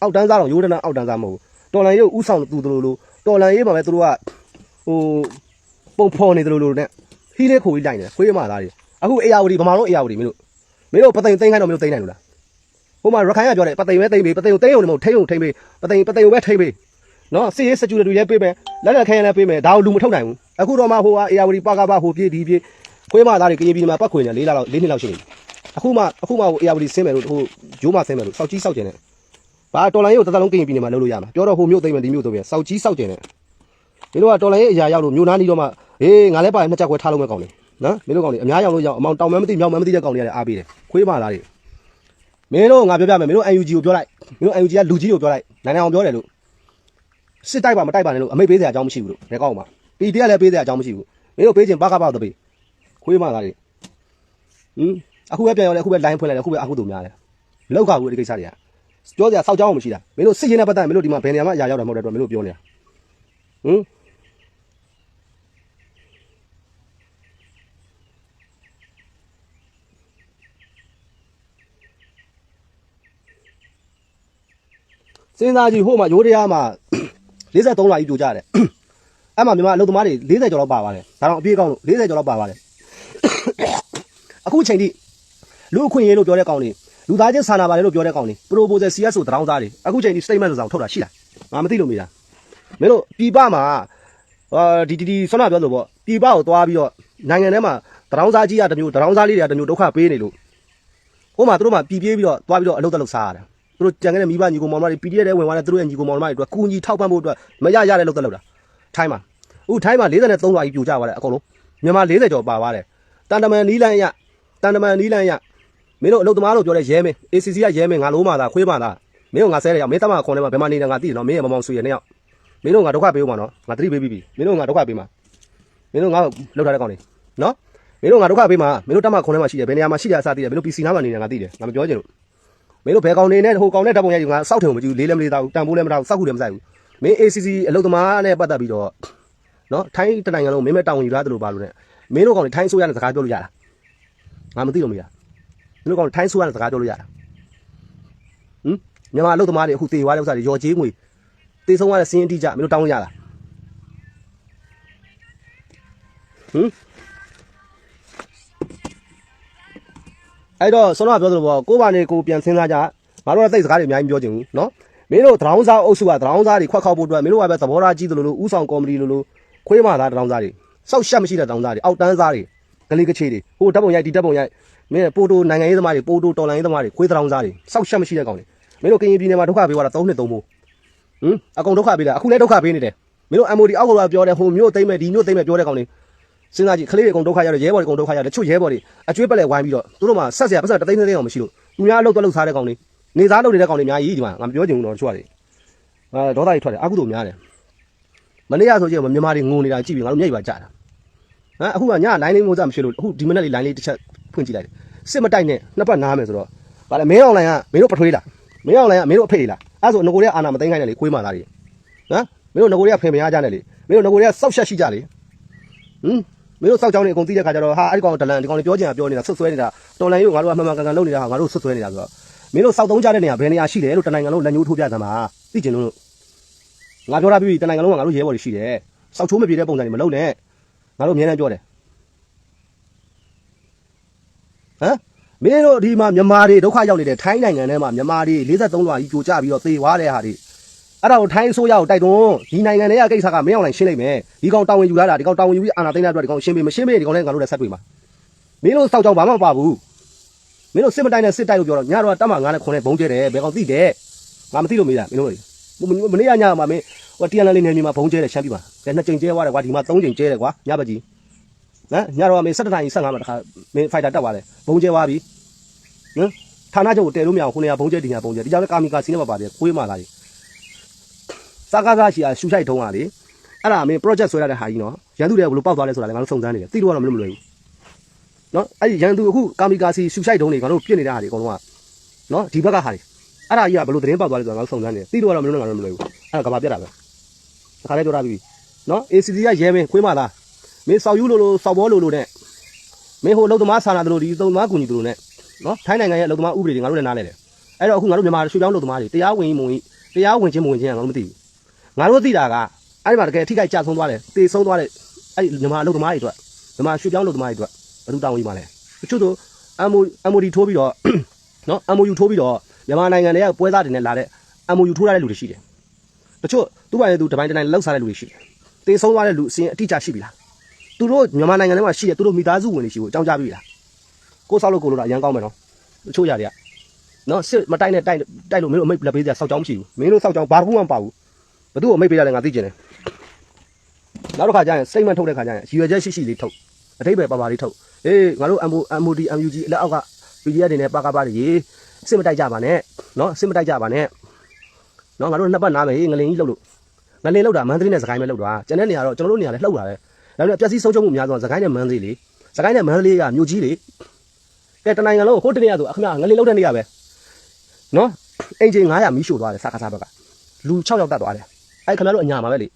အောက်တန်းစားတော့ရိုးတနာအောက်တန်းစားမဟုတ်ဘူးတော်လန်ရေးကိုဥဆောင်သူတို့လိုတော်လန်ရေးမှာပဲသူတို့ကဟိုပုံဖော်နေတယ်လို့လို့နဲ့ဟီးလေးခိုးပြီးလိုက်နေခွေးမသားတွေအခုအေယာဝတီဗမာတို့အေယာဝတီမင်းတို့မင်းတို့ပသိမ်သိမ်းခိုင်းတော့မင်းတို့သိမ်းနိုင်လို့လားဟိုမှာရခိုင်ကပြောတယ်ပသိမ်ပဲသိမ်းပေးပသိမ်ကိုသိမ်းအောင်မဟုတ်ထိန်းအောင်ထိန်းပေးပသိမ်ပသိမ်ကိုပဲထိန်းပေး နော်စီရေးစကျူတွေလည်းပေးမယ်လက်လက်ခဲရလည်းပေးမယ်ဒါကိုလူမထုတ်နိုင်ဘူးအခုတော့မှဟိုကအေယာဝတီပါကပါဟိုပြေးဒီပြေးခွေးမသားတွေကရင်ပြည်မှာပတ်ခွေနေ၄လလောက်၄နှစ်လောက်ရှိနေပြီအခုမှအခုမှဟိုအေယာဝတီဆင်းမယ်လို့ဟိုဂျိုးမဆင်းမယ်လို့စောက်ကြီးစောက်ကျင်တယ်ဘာတော်လိုင်းရုပ်တစ်သလုံးကရင်ပြည်မှာလုပ်လို့ရမှာပြောတော့ဟိုမြို့သိမ်းမယ်ဒီမြို့သိမ်းမယ်စောက်ကြီးစောက်ကျင်တယ်မင်းတို့ကတော်လိုင်းရဲ့အရာရောက်လို့မျိုးနားနီးတော့မှဟေးငါလည်းပါရင်နှစ်ချက်ခွဲထားလို့မဲ့ကောင်းလေနော်မင်းတို့ကောင်းလေအများရောက်လို့ရအောင်အမောင်တောင်မဲမသိမြောက်မဲမသိတဲ့ကောင်းလေးကလည်းအားပေးတယ်ခွေးမလားတွေမင်းတို့ငါပြောပြမယ်မင်းတို့ UNG ကိုပြောလိုက်မင်းတို့ UNG ကလူကြီးကိုပြောလိုက်နိုင်နိုင်အောင်ပြောတယ်လို့ စစ်တိုက်ပါမတိုက်ပါနဲ့လို့အမိတ်ပေးစရာအကြောင်းမရှိဘူးလို့ဒါကောက်ပါ PD ကလည်းပေးစရာအကြောင်းမရှိဘူးမင်းတို့ပေးခြင်းဘာကပါတော့ပေးခွေးမလားတွေဟင်အခုပဲပြန်ရောက်လဲအခုပဲ line ဖွင့်လိုက်တယ်အခုပဲအခုတူများတယ်မလောက်ခဘူးဒီကိစ္စတွေကပြောစရာစောက်ကြောင်းမရှိတာမင်းတို့စစ်ရင်နဲ့ပတ်သက်မင်းတို့ဒီမှာဘယ်နေရာမှာအရာရောက်တာမဟုတ်တဲ့အတွက်မင်းတို့ပြောနေတာဟင်စဉ်းစားကြည့်ဟိုမှာရိုးတရားမှာ 43လာကြီးပြိုကြတယ်အဲ့မှာမြန်မာအလုပ်သမားတွေ40ကျော်လောက်ပါပါတယ်ဒါတော့အပြေးကောင်းလို့40ကျော်လောက်ပါပါတယ်အခုချိန်ထိလူအခွင့်အရေးလို့ပြောတဲ့ကောင်တွေလူသားချင်းစာနာပါတယ်လို့ပြောတဲ့ကောင်တွေ proposal CS ဆိုတရောင်းသားတွေအခုချိန်ထိ statement ဆိုဆောင်ထုတ်တာရှိလားငါမသိလို့မေးတာမင်းတို့ပြည်ပမှာအာဒီဒီဒီဆွမ်းနာပြောလို့ပေါ့ပြည်ပကိုသွားပြီးတော့နိုင်ငံထဲမှာတရောင်းစားကြီးကတစ်မျိုးတရောင်းစားလေးတွေကတစ်မျိုးဒုက္ခပေးနေလို့ဟိုမှာသူတို့မှပြည်ပြေးပြီးတော့သွားပြီးတော့အလုပ်တက်လုပ်စားရတယ် သူတို့ကြံခဲ့တဲ့မိဘညီကိုမောင်မတွေ PDF တဲ့ဝင်သွားတဲ့သူတို့ရဲ့ညီကိုမောင်မတွေအတွက်ကူညီထောက်ပံ့ဖို့အတွက်မရရတဲ့လောက်တက်လောက်တာထိုင်းမှာအခုထိုင်းမှာ43ရွာကြီးပြိုကျသွားတယ်အကုန်လုံးမြန်မာ40ကျော်ပါသွားတယ်တန်တမန်နီးလန်းရတန်တမန်နီးလန်းရမင်းတို့အလုပ်သမားတို့ပြောတဲ့ရဲမင်း ACC ကရဲမင်းငါလုံးမာသာခွေးမာသာမင်းတို့ငါဆဲတယ်ရောက်မင်းတမခွန်ထဲမှာဘယ်မှာနေတာငါသိတယ်နော်မင်းရဲ့မမောင်ဆွေရဲ့နှစ်ယောက်မင်းတို့ငါဒုက္ခပေးဦးမှာနော်ငါသတိပေးပြီးပြီမင်းတို့ငါဒုက္ခပေးမှာမင်းတို့ငါလောက်ထားတဲ့ကောင်လေးနော်မင်းတို့ငါဒုက္ခပေးမှာမင်းတို့တမခွန်ထဲမှာရှိတယ်ဘယ်နေရာမှာရှိတယ်အစားသိတယ်မင်းတို့ PC နားမှာနေတယ်ငါသိတယ်ငါမပြောချင်လို့ မင်းတို့ဘယ်ကောင်နေနဲ့ဟိုကောင်နဲ့ဓာတ်ပုံရိုက်ယူငါစောက်တယ်မကြည့်ဘူးလေးလည်းမလေးသားဘူးတန်ဖိုးလည်းမထားဘူးစောက်ခုလည်းမဆိုင်ဘူးမင်း ACC အလုပ်သမားနဲ့ပတ်သက်ပြီးတော့နော်ထိုင်းတနိုင်ငံလုံးမင်းမဲတောင်းယူရတယ်လို့ပါလို့ ਨੇ မင်းတို့ကောင်တွေထိုင်းဆိုရတဲ့စကားပြောလို့ရတာငါမသိလို့မရမင်းတို့ကောင်တွေထိုင်းဆိုရတဲ့စကားပြောလို့ရတာဟမ်မြန်မာအလုပ်သမားတွေအခုတေသွားတဲ့ဥစ္စာတွေရော်ကြေးငွေတေဆုံးရတဲ့စင်းအတိကြမင်းတို့တောင်းလို့ရလားဟမ် အဲ့တော့ဆောနာပြောသလိုပေါ့ကိုယ့်ဘာနေကိုယ်ပြန်စဉ်းစားကြငါတို့ကသိစကားတွေအများကြီးပြောချင်ဘူးနော်မင်းတို့သရောင်းစားအုပ်စုကသရောင်းစားတွေခွက်ခောက်ဖို့အတွက်မင်းတို့ကပဲသဘောထားကြီးတယ်လို့လို့ဥဆောင်ကော်မတီလို့လို့ခွေးမသားသရောင်းစားတွေစောက်ရှက်မရှိတဲ့သရောင်းစားတွေအောက်တန်းစားတွေကလေးကချေတွေဟိုဓာတ်ပုံရိုက်ဒီဓာတ်ပုံရိုက်မင်းပိုတိုနိုင်ငံရေးသမားတွေပိုတိုတော်လိုင်းရေးသမားတွေခွေးသရောင်းစားတွေစောက်ရှက်မရှိတဲ့ကောင်တွေမင်းတို့ကရင်ပြည်နယ်မှာဒုက္ခပေးသွားတာ၃နှစ်၃မိုးဟမ်အကုန်ဒုက္ခပေးတာအခုလည်းဒုက္ခပေးနေတယ်မင်းတို့ MOD အောက်ကလာပြောတယ်ဟိုမျိုးသိမ့်မယ်ဒီမျိုးသိမ့်မယ်ပြောတဲ့ကောင်တွေ စဉ်းစားကြည့်ကလေးတွေအကုန်ဒုက္ခရတယ်ရဲဘော်တွေအကုန်ဒုက္ခရတယ်တချို့ရဲဘော်တွေအကျွေးပက်လက်ဝိုင်းပြီးတော့သူတို့မှဆက်စရာပတ်စံတသိန်းသိန်းအောင်မရှိလို့သူများအလုပ်တော့လုပ်စားတဲ့ကောင်တွေနေသားလုပ်နေတဲ့ကောင်တွေအများကြီးဒီမှာငါမပြောချင်ဘူးတော့တချို့ကလေအာဒေါသတွေထွက်တယ်အကုသို့များတယ်မနေ့ကဆိုကြည့်မြန်မာတွေငိုနေတာကြည့်ပြီးငါတို့မျက်ရည်ပါကြတာဟမ်အခုကညလိုင်းလေးမိုးစားမရှိလို့အခုဒီမနေ့လေးလိုင်းလေးတစ်ချက်ဖွင့်ကြည့်လိုက်တယ်စစ်မတိုက်နဲ့နှစ်ပတ်နားမယ်ဆိုတော့ဗာလေမင်းအောင်လိုင်းကမင်းတို့ပထွေးလားမင်းအောင်လိုင်းကမင်းတို့အဖေလားအဲ့ဆိုငကိုတွေကအာနာမသိမ်းခိုင်းတယ်လေခွေးမာသားတွေဟမ်မင်းတို့ငကိုတွေကဖင်မရကြနဲ့လေမင်းတို့ငကိုတွေကစောက်ရှက်ရှိကြလေဟမ် မင်းတို့စောက်ကြောင်းနေအကုန်သိတဲ့ခါကျတော့ဟာအဲ့ဒီကောင်ဒလန်ဒီကောင်တွေပြောချင်တာပြောနေတာဆွတ်ဆွဲနေတာတော်လန်ကြီးကိုငါတို့ကမှန်မှန်ကန်ကန်လုပ်နေတာဟာငါတို့ဆွတ်ဆွဲနေတာဆိုတော့မင်းတို့စောက်သုံးကြတဲ့နေရာဘယ်နေရာရှိတယ်လို့တနိုင်ငံလုံးလက်ညှိုးထိုးပြသမှာသိကျင်လို့ငါပြောတာပြီးတနိုင်ငံလုံးကငါတို့ရဲဘော်တွေရှိတယ်စောက်ချိုးမပြေတဲ့ပုံစံတွေမလုပ်နဲ့ငါတို့အများနဲ့ပြောတယ်ဟမ်မင်းတို့ဒီမှာမြန်မာတွေဒုက္ခရောက်နေတဲ့ထိုင်းနိုင်ငံထဲမှာမြန်မာတွေ43လွှာကြီးကြိုကြပြီးတော့သေသွားတဲ့ဟာတွေ အဲ့ဒါကိုထိုင်းအစိုးရကိုတိုက်တွန်းဒီနိုင်ငံတွေကကိစ္စကမင်းအောင်နိုင်ရှင်းလိုက်မယ်ဒီကောင်တာဝန်ယူလာတာဒီကောင်တာဝန်ယူပြီးအာဏာသိမ်းတဲ့အတွက်ဒီကောင်ရှင်းပေးမရှင်းပေးဒီကောင်လည်းငါတို့လည်းဆက်တွေ့မှာမင်းတို့စောက်ကြောင်ဘာမှမပါဘူးမင်းတို့စစ်မတိုင်းနဲ့စစ်တိုက်လို့ပြောတော့ညတော့တက်မှာငါနဲ့ခွန်နဲ့ဘုံကျဲတယ်ဘယ်ကောင်သိတယ်ငါမသိလို့မေးတာမင်းတို့မနေ့ကညမှာမင်းဟိုတီယန်လလေးနေမြေမှာဘုံကျဲတယ်ရှမ်းပြည်မှာကဲနှစ်ကြိမ်ကျဲသွားတယ်ကွာဒီမှာသုံးကြိမ်ကျဲတယ်ကွာညဘက်ကြီးနော်ညတော့မင်း17နာရီ15မှာတခါမင်းဖိုက်တာတက်သွားတယ်ဘုံကျဲသွားပြီနော်ဌာနချုပ်ကိုတဲလို့မရဘူးခုနေကဘုံကျဲဒီညာဘုံကျဲဒီကြောင်လည်းကာမီကာစီနဲ့ပါပါတယ်ကိုေးမှလာတယ် စကားစားရှိရရှူရှိုက်ထုံးတာလေအဲ့ဒါမင်း project ဆွဲရတဲ့ဟာကြီးနော်ရန်သူတွေကဘယ်လိုပေါက်သွားလဲဆိုတာလည်းငါတို့စုံစမ်းနေတယ်သိလို့ကတော့မလို့မလွယ်ဘူးနော်အဲ့ဒီရန်သူအခုကာမီကာစီရှူရှိုက်ထုံးတွေငါတို့ပြစ်နေတဲ့ဟာတွေအကုန်လုံးကနော်ဒီဘက်ကဟာတွေအဲ့ဒါကြီးကဘယ်လိုသတင်းပေါက်သွားလဲဆိုတာငါတို့စုံစမ်းနေတယ်သိလို့ကတော့မလို့ငါတို့မလွယ်ဘူးအဲ့ဒါကဘာပြတ်တာပဲခါလေးပြောထားပြီနော် ACC ကရဲမင်းခွေးမသားမင်းစောက်ယူလို့လို့စောက်ဘောလို့လို့နဲ့မင်းဟိုအလုပ်သမားဆာနာတို့ဒီအလုပ်သမားကူညီတို့နဲ့နော်ထိုင်းနိုင်ငံရဲ့အလုပ်သမားဥပဒေတွေငါတို့လည်းနားလဲတယ်အဲ့တော့အခုငါတို့မြန်မာရွှေပြောင်းအလုပ်သမားတွေတရားဝင်မဝင်တရားဝင်ချင်းမဝင်ချင်းကငါတို့မသိဘူး ငါတို့သိတာကအဲ့ဒီမှာတကယ်ထိခိုက်ကြဆုံးသွားတယ်တေဆုံးသွားတယ်အဲ့ဒီမြန်မာအလုပ်သမားတွေအတွက်မြန်မာရွှေပြောင်းအလုပ်သမားတွေအတွက်ဘယ်သူတောင်းဝင်ပါလဲတချို့တို့ MO MOD ထိုးပြီးတော့နော် MOU ထိုးပြီးတော့မြန်မာနိုင်ငံတွေကပွဲစားတွေနဲ့လာတဲ့ MOU ထိုးရတဲ့လူတွေရှိတယ်တချို့သူ့ဘာလဲသူတပိုင်းတတိုင်းလောက်စားတဲ့လူတွေရှိတယ်တေဆုံးသွားတဲ့လူအစင်းအတိအကျရှိပြီလားသူတို့မြန်မာနိုင်ငံထဲမှာရှိတဲ့သူတို့မိသားစုဝင်တွေရှိကိုအကြောင်းကြားပြီလားကိုဆောက်လို့ကိုလို့တော့အရန်ကောင်းမယ်နော်တချို့ຢာတွေကနော်စစ်မတိုက်နဲ့တိုက်တိုက်လို့မင်းတို့အမိတ်လက်ပေးစရာစောက်ကြောင်းမရှိဘူးမင်းတို့စောက်ကြောင်းဘာတစ်ခုမှမပါဘူး ဘသူ့ကိုအမိတ်ပေးရတယ်ငါသိကျင်တယ်နောက်တစ်ခါကျရင်စိတ်မှန်ထုတ်တဲ့ခါကျရင်ရည်ရွယ်ချက်ရှိရှိလေးထုတ်အထိပ္ပယ်ပါပါလေးထုတ်အေးငါတို့ MO MOD MUG လက်အောက်က PDF တွေနဲ့ပါကပါတွေရေစစ်မတိုက်ကြပါနဲ့နော်စစ်မတိုက်ကြပါနဲ့နော်ငါတို့နှစ်ပတ်နားမယ်ဟေးငလင်ကြီးလှုပ်လို့ငလင်လှုပ်တာမန္တလေးနဲ့စကိုင်းပဲလှုပ်တာကျန်တဲ့နေရာတော့ကျွန်တော်တို့နေရာလည်းလှုပ်တာပဲဒါပေမဲ့ပျက်စီးဆုံးရှုံးမှုများဆုံးစကိုင်းနဲ့မန္တလေးလေစကိုင်းနဲ့မန္တလေးကမြို့ကြီးလေကဲတနိုင်ငံလုံးဟိုတနေ့ကဆိုအခမငလင်လှုပ်တဲ့နေရာပဲနော်အင်ဂျင်900မီးရှို့သွားတယ်စကားစားဘက်ကလူ6ယောက်တတ်သွားတယ် အဲ့ခင်ဗျားတို့အညာမှာပဲလေ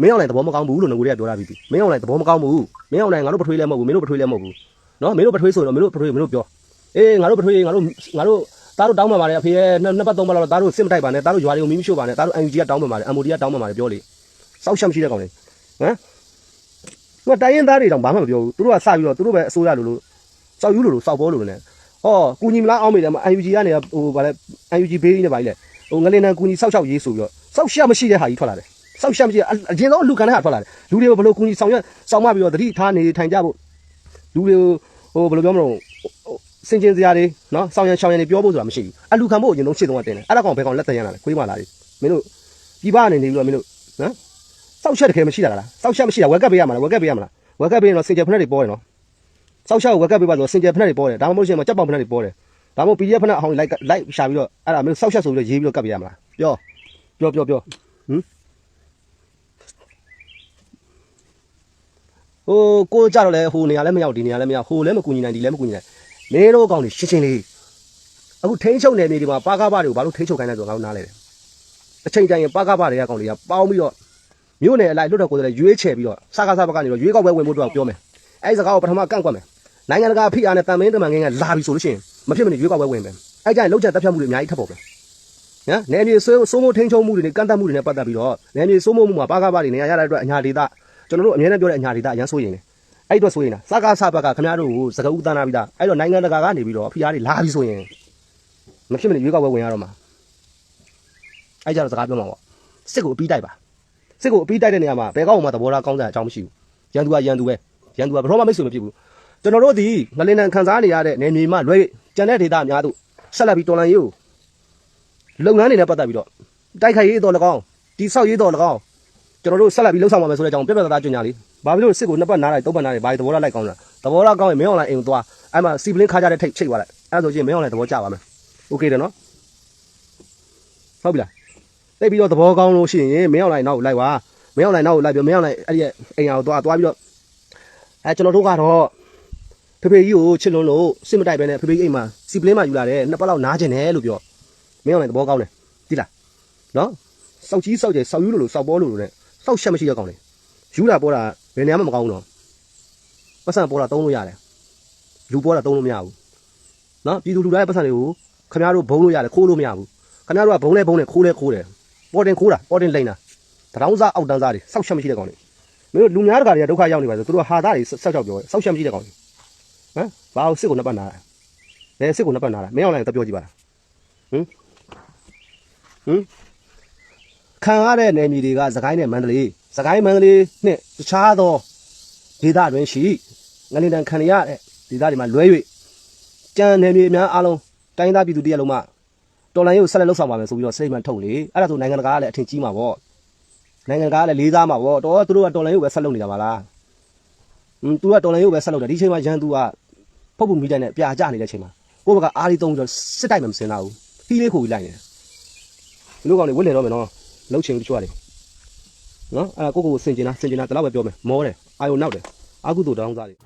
မင်းအောင်လည်းသဘောမကောင်းဘူးလို့ငကိုတွေကပြောတာပြီးပြီမင်းအောင်လည်းသဘောမကောင်းဘူးမင်းအောင်လည်းငါတို့ပထွေးလည်းမဟုတ်ဘူးမင်းတို့ပထွေးလည်းမဟုတ်ဘူးနော်မင်းတို့ပထွေးဆိုတော့မင်းတို့ပထွေးမင်းတို့ပြောအေးငါတို့ပထွေးငါတို့ငါတို့သားတို့တောင်းပန်ပါတယ်အဖေရဲ့နှစ်ပတ်သုံးပတ်လောက်သားတို့စစ်မတိုက်ပါနဲ့သားတို့ရွာတွေကိုမီးမရှို့ပါနဲ့သားတို့ UNG ကတောင်းပန်ပါတယ် MOD ကတောင်းပန်ပါတယ်ပြောလေစောက်ရှက်မရှိတဲ့ကောင်လေဟမ်ငါတိုင်းရင်သားတွေတောင်ဘာမှမပြောဘူးသူတို့ကစပြီးတော့သူတို့ပဲအစိုးရလိုလိုစောက်ယူလိုလိုစောက်ပေါ်လိုလိုနဲ့ဟောကူညီမလားအောင်းမိတယ်မ UNG ကနေဟိုဗာလဲ UNG ဘေးကြီးနဲ့ဗာကြီးလေဟိုငလင်းတန်းကူညီစောက်ရှောက်ရေးဆိုပြီးတော့ စောက်ရှက်မရှိတဲ့ဟာကြီးထွက်လာတယ်စောက်ရှက်မရှိအရင်ဆုံးလူကန်တဲ့ဟာထွက်လာတယ်လူတွေကိုဘယ်လိုကူညီဆောင်ရွက်ဆောင်မပြီးတော့တတိထားနေထိုင်ကြဖို့လူတွေကိုဟိုဘယ်လိုပြောမလို့စင်ကျင်စရာတွေနော်ဆောင်းရံရှောင်းရံတွေပြောဖို့ဆိုတာမရှိဘူးအလူခံဖို့အရင်ဆုံးရှစ်သုံးကတင်တယ်အဲ့ဒါကောင်ဘယ်ကောင်လက်တရရလာလဲခွေးမလာလေမင်းတို့ဒီပါအနေနေပြီးတော့မင်းတို့နော်စောက်ချက်တကယ်မရှိတာလားစောက်ချက်မရှိတာဝက်ကပ်ပေးရမှာလားဝက်ကပ်ပေးရမှာလားဝက်ကပ်ပေးရင်တော့စင်ကျယ်ဖက်တွေပေါ်တယ်နော်စောက်ချက်ကိုဝက်ကပ်ပေးပါဆိုစင်ကျယ်ဖက်တွေပေါ်တယ်ဒါမှမဟုတ်ရှင်မကြက်ပေါင်ဖက်တွေပေါ်တယ်ဒါမှမဟုတ် PDF ဖက်အဟောင်းလိုက်လိုက်ရှာပြီးတော့အဲ့ဒါမင်းစောက်ချက်ဆိုပြီးတော့ရေးပြီးတော့ကပ်ပေးရမှာလားပြော ပြောပြောပြောဟမ်ဟိုကိုကြတော့လေဟိုနေရာလည်းမရောက်ဒီနေရာလည်းမရောက်ဟိုလည်းမကူညီနိုင်ဒီလည်းမကူညီနိုင်မင်းတို့ကောင်တွေရှင်းရှင်းလေးအခုထိန်းချုပ်နယ်မြေတွေမှာပါကားပါတွေကိုဘာလို့ထိန်းချုပ်ခိုင်းလဲဆိုတော့ငါတို့နားလဲတယ်အချိန်တိုင်းပါကားပါတွေကကောင်တွေကပေါင်းပြီးတော့မြို့နယ်အလိုက်လွတ်တော်ကိုယ်တိုင်ရွေးချယ်ပြီးတော့စကားစားဘက်ကနေတော့ရွေးကောက်ပွဲဝင်ဖို့တော့ပြောမယ်အဲဒီစကားကိုပထမကန့်ကွက်မယ်နိုင်ငံတကာဖိအားနဲ့တန်မင်းတမန်ငင်းကလာပြီဆိုလို့ရှိရင်မဖြစ်မနေရွေးကောက်ပွဲဝင်မယ်အဲကြရင်လောက်ချက်တက်ဖြတ်မှုတွေအများကြီးထပ်ပေါ်မယ် နော်နယ်မြေဆိုးစိုးမိုးထိန်းချုပ်မှုတွေနဲ့ကန့်တတ်မှုတွေနဲ့ပတ်သက်ပြီးတော့နယ်မြေစိုးမိုးမှုမှာပါကားပါတွေနေရာရတဲ့အတွက်အညာဒေသကျွန်တော်တို့အများနဲ့ပြောတဲ့အညာဒေသအရန်ဆိုးရင်တယ်အဲ့တော့ဆိုရင်လားစကားစားဘက်ကခင်ဗျားတို့ကိုစကားဥတန်းလာပြီးသားအဲ့တော့နိုင်ငံတကာကနေပြီးတော့ဖိအားတွေလာပြီဆိုရင်မဖြစ်မနေရွေးကောက်ပွဲဝင်ရတော့မှာအဲ့ကြတော့စကားပြောမှာပေါ့စစ်ကိုအပြီးတိုက်ပါစစ်ကိုအပြီးတိုက်တဲ့နေရာမှာဘယ်ကောက်မှသဘောထားကောင်းတဲ့အကြောင်းမရှိဘူးရန်သူကရန်သူပဲရန်သူကဘယ်တော့မှမိတ်ဆွေမဖြစ်ဘူးကျွန်တော်တို့ဒီငလင်နံခံစားနေရတဲ့နေမြေမှာလွဲကျန်တဲ့ဒေသအများတို့ဆက်လက်ပြီးတော်လန်ရေးကို လုပ်ငန်းတွေနဲ့ပတ်သက်ပြီးတော့တိုက်ခိုက်ရေးတော်၎င်းတိဆောက်ရေးတော်၎င်းကျွန်တော်တို့ဆက်လက်ပြီးလှုပ်ဆောင်ပါမယ်ဆိုတဲ့အကြောင်းပြပြသားသားကြွညာလေးဘာဖြစ်လို့စစ်ကိုနှစ်ပတ်နားလိုက်သုံးပတ်နားလိုက်ဘာသဘောထားလိုက်ကောင်းလားသဘောထားကောင်းရင်မင်းအောင်လိုက်အိမ်ကိုသွားအဲ့မှာစီပလင်းခါကြတဲ့ထိတ်ချိတ်သွားလိုက်အဲ့ဒါဆိုရင်မင်းအောင်လိုက်သဘောကျပါမယ်โอเคတယ်နော်ဟုတ်ပြီလားတိတ်ပြီးတော့သဘောကောင်းလို့ရှိရင်မင်းအောင်လိုက်နောက်ကိုလိုက်ပါမင်းအောင်လိုက်နောက်ကိုလိုက်ပြီးမင်းအောင်လိုက်အဲ့ဒီအိမ်အောင်သွားသွားပြီးတော့အဲကျွန်တော်တို့ကတော့ဖေဖေကြီးကိုချစ်လွန်းလို့စစ်မတိုက်ပဲနဲ့ဖေဖေကြီးအိမ်မှာစီပလင်းမှာယူလာတယ်နှစ်ပတ်လောက်နားကျင်တယ်လို့ပြော မင်းအောင်လိုက်သဘောကောင်းတယ်ဒီလားနော်စောက်ကြီးစောက်ကျစောက်ယူလို့လို့စောက်ပေါ်လို့လို့နဲ့စောက်ရှက်မရှိရကောင်းတယ်ယူလာပေါ်တာဘယ်နေရာမှမကောင်းဘူးနော်ပတ်စံပေါ်တာသုံးလို့ရတယ်လူပေါ်တာသုံးလို့မရဘူးနော်ပြည်သူလူသားရဲ့ပတ်စံတွေကိုခင်ဗျားတို့ဘုံလို့ရတယ်ခိုးလို့မရဘူးခင်ဗျားတို့ကဘုံလဲဘုံနဲ့ခိုးလဲခိုးတယ်ပေါ်တင်ခိုးတာပေါ်တင်လိမ့်တာတရောင်းစားအောက်တန်းစားတွေစောက်ရှက်မရှိတဲ့ကောင်တွေမင်းတို့လူများတကာတွေကဒုက္ခရောက်နေပါဆိုသူတို့ဟာသားတွေစောက်ချောက်ပြောတယ်စောက်ရှက်မရှိတဲ့ကောင်တွေဟမ်ဘာလို့စစ်ကိုနှစ်ပတ်နာတာလဲစစ်ကိုနှစ်ပတ်နာတာမင်းအောင်လိုက်တော့ပြောကြည့်ပါလားဟမ် ဟမ်ခံရတဲ့နယ်မြေတွေကစကိုင်းနဲ့မန္တလေးစကိုင်းမန္တလေးနဲ့တခြားသောဒေသတွင်ရှိငလင်တန်ခံရတဲ့ဒေသတွေမှာလွဲ၍ကြံနယ်မြေအများအားလုံးတိုင်းသားပြည်သူတရက်လုံးမှတော်လိုင်းရုပ်ဆက်လက်လှုပ်ဆောင်ပါမယ်ဆိုပြီးတော့စိတ်မှန်ထုတ်လေအဲ့ဒါဆိုနိုင်ငံတကာကလည်းအထင်ကြီးမှာပေါ့နိုင်ငံတကာကလည်းလေးစားမှာပေါ့တော့သူတို့ကတော်လိုင်းရုပ်ပဲဆက်လုပ်နေတာပါလားอืมသူကတော်လိုင်းရုပ်ပဲဆက်လုပ်တယ်ဒီချိန်မှာရန်သူကဖုတ်ဖို့မိတိုင်းနဲ့ပြာကျနေတဲ့အချိန်မှာကိုယ့်ဘက်ကအားလေးသုံးပြီးတော့စစ်တိုက်မှမစင်တာဘူးဟီးလေးခိုပြီးလိုက်နေတယ် ဒီလိုကောင်တွေဝစ်နေတော့မယ်နော်လှုပ်ချင်တချို့ရတယ်နော်အဲ့ဒါကိုယ့်ကိုယ်ကိုစင်ကျင်တာစင်ကျင်တာဒီလောက်ပဲပြောမယ်မောတယ်အာယုံနောက်တယ်အာကုသို့တောင်းစားတယ်